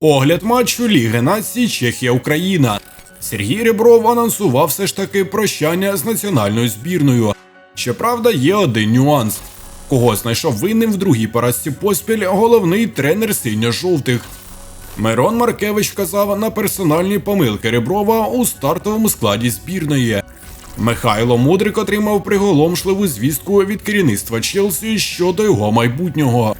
Огляд матчу Ліги націй Чехія-Україна. Сергій Ребров анонсував все ж таки прощання з національною збірною. Щоправда, є один нюанс. Кого знайшов винним в другій поразці поспіль головний тренер синьо-жовтих. Мирон Маркевич вказав на персональні помилки Реброва у стартовому складі збірної. Михайло Мудрик отримав приголомшливу звістку від керівництва Челсі щодо його майбутнього.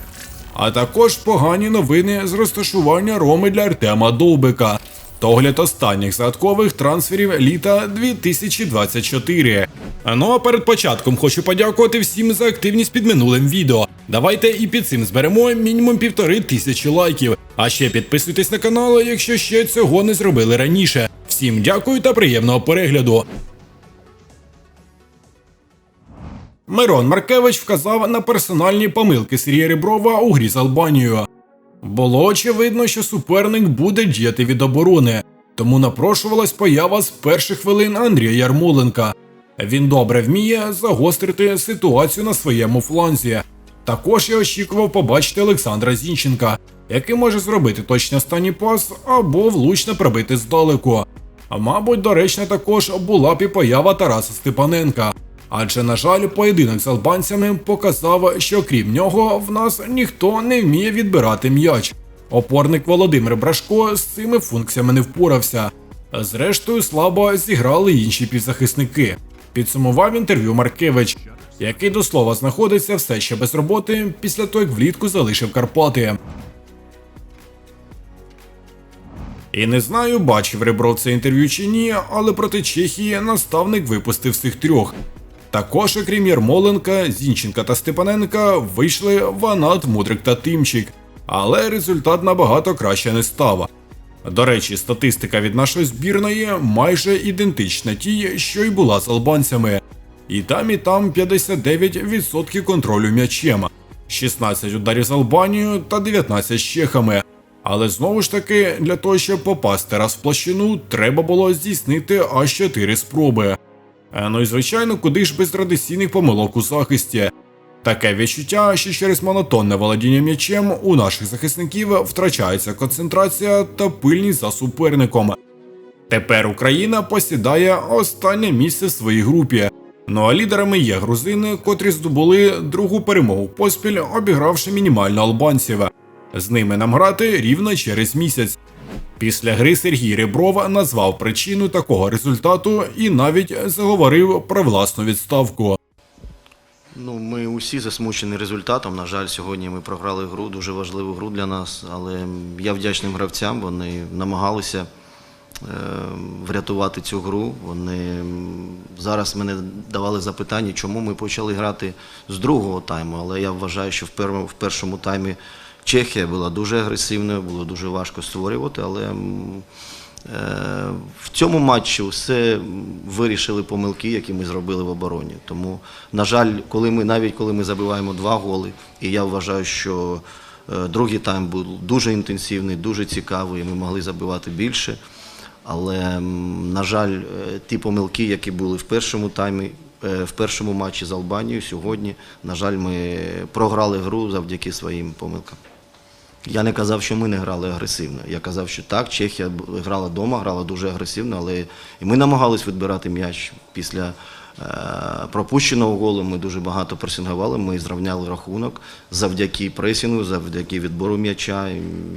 А також погані новини з розташування Роми для Артема Довбика. та останніх загадкових трансферів літа 2024. Ну а перед початком хочу подякувати всім за активність під минулим відео. Давайте і під цим зберемо мінімум півтори тисячі лайків. А ще підписуйтесь на канал, якщо ще цього не зробили раніше. Всім дякую та приємного перегляду. Мирон Маркевич вказав на персональні помилки Сергія Реброва у грі з Албанією. Було очевидно, що суперник буде діяти від оборони, тому напрошувалась поява з перших хвилин Андрія Ярмоленка. Він добре вміє загострити ситуацію на своєму фланзі. Також я очікував побачити Олександра Зінченка, який може зробити точний останній пас або влучно пробити здалеку. А мабуть, доречна також була б і поява Тараса Степаненка. Адже, на жаль, поєдинок з албанцями показав, що крім нього в нас ніхто не вміє відбирати м'яч. Опорник Володимир Брашко з цими функціями не впорався. Зрештою, слабо зіграли інші півзахисники. Підсумував інтерв'ю Маркевич, який до слова знаходиться все ще без роботи після того, як влітку залишив Карпати. І не знаю, бачив Ребров це інтерв'ю чи ні, але проти Чехії наставник випустив всіх трьох. Також, окрім Ярмоленка, Зінченка та Степаненка, вийшли Ванат, Мудрик та Тимчик, але результат набагато краще не став. До речі, статистика від нашої збірної майже ідентична тій, що й була з албанцями. І там, і там 59% контролю м'ячем, 16 ударів з Албанією та 19 з чехами. Але знову ж таки, для того, щоб попасти раз в площину, треба було здійснити аж 4 спроби. Е, Ну і звичайно, куди ж без традиційних помилок у захисті. Таке відчуття, що через монотонне володіння м'ячем у наших захисників втрачається концентрація та пильність за суперником. Тепер Україна посідає останнє місце в своїй групі. Ну а лідерами є грузини, котрі здобули другу перемогу поспіль, обігравши мінімально албанців. З ними нам грати рівно через місяць. Після гри Сергій Ребров назвав причину такого результату і навіть заговорив про власну відставку. Ну, ми усі засмучені результатом. На жаль, сьогодні ми програли гру, дуже важливу гру для нас. Але я вдячним гравцям. Вони намагалися е, врятувати цю гру. Вони зараз мене давали запитання, чому ми почали грати з другого тайму. Але я вважаю, що в першому, в першому таймі Чехія була дуже агресивною, було дуже важко створювати, але. Е, В цьому матчі все вирішили помилки, які ми зробили в обороні. Тому, на жаль, коли ми навіть коли ми забиваємо два голи, і я вважаю, що е, другий тайм був дуже інтенсивний, дуже цікавий, і ми могли забивати більше. Але, на жаль, е, ті помилки, які були в першому таймі, в першому матчі з Албанією, сьогодні, на жаль, ми програли гру завдяки своїм помилкам. Я не казав, що ми не грали агресивно. Я казав, що так, Чехія грала вдома, грала дуже агресивно, але і ми намагались відбирати м'яч після е, пропущеного голу. Ми дуже багато пресингували, ми зрівняли рахунок завдяки пресінгу, завдяки відбору м'яча.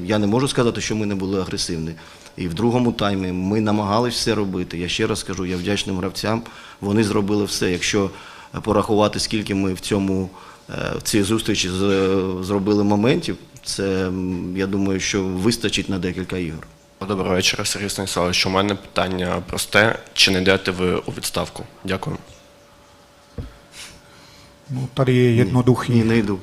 Я не можу сказати, що ми не були агресивні. І в другому таймі ми намагались все робити. Я ще раз скажу, я вдячним гравцям. Вони зробили все. Якщо порахувати, скільки ми в цьому е, в цій зустрічі зробили моментів, це я думаю, що вистачить на декілька ігор. Доброго вечора, Сергій Станіславович. У мене питання просте: чи не йдете ви у відставку? Дякую. Ну, tady je jednoduchý. Ні, не йду.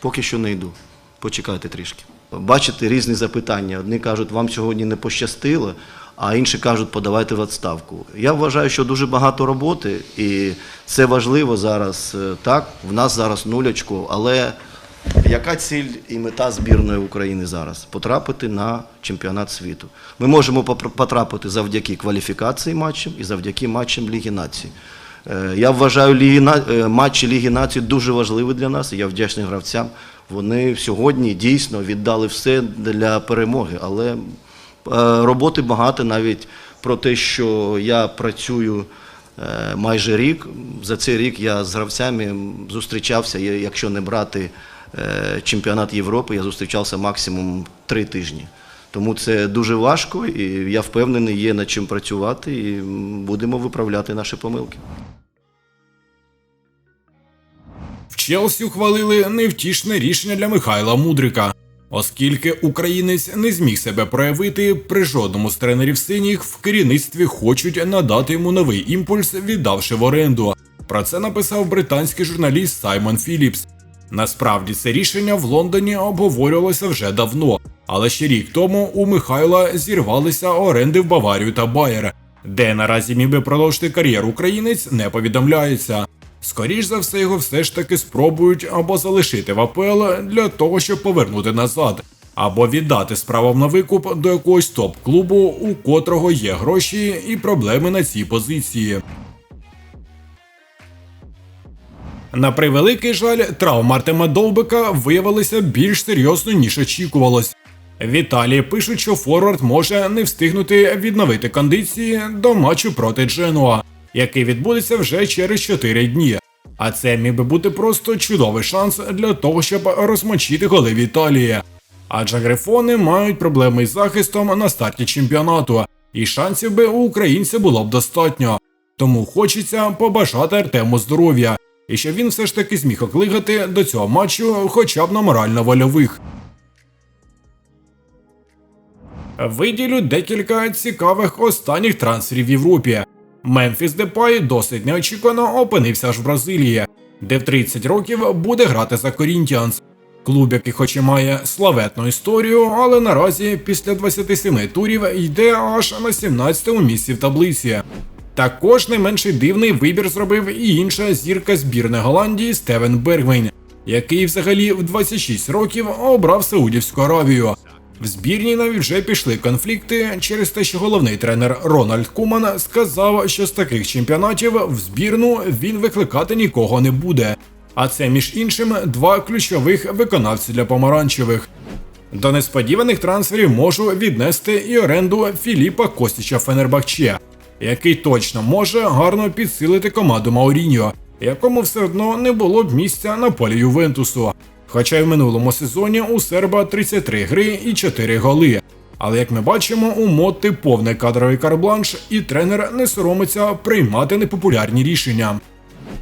Поки що не йду. Почекайте трішки. Бачите різні запитання. Одні кажуть, вам сьогодні не пощастило, а інші кажуть, подавайте в відставку. Я вважаю, що дуже багато роботи, і це важливо зараз. Е, Так, в нас зараз нулячко, але яка ціль і мета збірної України зараз? Потрапити на чемпіонат світу. Ми можемо потрапити завдяки кваліфікації матчам і завдяки матчам Ліги націй. Е, Я вважаю е, матчі Ліги Націй дуже важливі для нас. Я вдячний гравцям. Вони сьогодні дійсно віддали все для перемоги. Але е, роботи багато навіть про те, що я працюю майже рік. За цей рік я з гравцями зустрічався, якщо не брати чемпіонат Європи, я зустрічався максимум три тижні. Тому це дуже важко, і я впевнений, є над чим працювати, і будемо виправляти наші помилки. В Челсі ухвалили невтішне рішення для Михайла Мудрика, оскільки українець не зміг себе проявити при жодному з тренерів синіх в керівництві хочуть надати йому новий імпульс, віддавши в оренду. Про це написав британський журналіст Саймон Філіпс. Насправді це рішення в Лондоні обговорювалося вже давно, але ще рік тому у Михайла зірвалися оренди в Баварію та Байер, де наразі міг би продовжити кар'єру українець, не повідомляється. Скоріш за все, його все ж таки спробують або залишити в АПЛ для того, щоб повернути назад, або віддати справу на викуп до якогось топ-клубу, у котрого є гроші і проблеми на цій позиції. На превеликий жаль, травма Артема Довбика виявилася більш серйозною, ніж очікувалось. В Італії пишуть, що Форвард може не встигнути відновити кондиції до матчу проти Дженуа, який відбудеться вже через 4 дні. А це міг би бути просто чудовий шанс для того, щоб розмочити голи в Італії. Адже грифони мають проблеми із захистом на старті чемпіонату, і шансів би у українця було б достатньо. Тому хочеться побажати Артему здоров'я, і щоб він все ж таки зміг оклигати до цього матчу хоча б на морально-вольових. Виділю декілька цікавих останніх трансферів в Європі. Мемфіс Депай досить неочікувано опинився аж в Бразилії, де в 30 років буде грати за Корінтіанс. Клуб, який хоч і має славетну історію, але наразі після 27 турів йде аж на 17-му місці в таблиці. Також не менший дивний вибір зробив і інша зірка збірної Голландії Стевен Бергвейн, який взагалі в 26 років обрав Саудівську Аравію. В збірні навіть вже пішли конфлікти через те, що головний тренер Рональд Куман сказав, що з таких чемпіонатів в збірну він викликати нікого не буде. А це між іншим два ключових виконавці для помаранчевих. До несподіваних трансферів можу віднести і оренду Філіпа Костіча Фенербахче, який точно може гарно підсилити команду Мауріньо, якому все одно не було б місця на полі Ювентусу. Хоча й в минулому сезоні у Серба 33 гри і 4 голи. Але як ми бачимо, у Мотти повний кадровий карбланш, і тренер не соромиться приймати непопулярні рішення.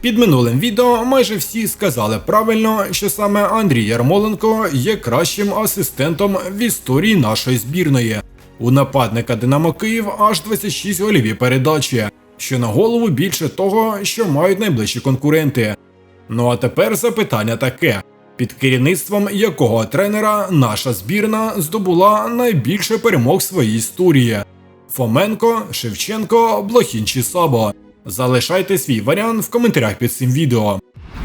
Під минулим відео майже всі сказали правильно, що саме Андрій Ярмоленко є кращим асистентом в історії нашої збірної. У нападника Динамо Київ аж 26 голів передачі, що на голову більше того, що мають найближчі конкуренти. Ну а тепер запитання таке: під керівництвом якого тренера наша збірна здобула найбільше перемог в своїй історії? Фоменко, Шевченко, Блохін чи Сабо. Залишайте свій варіант в коментарях під цим відео.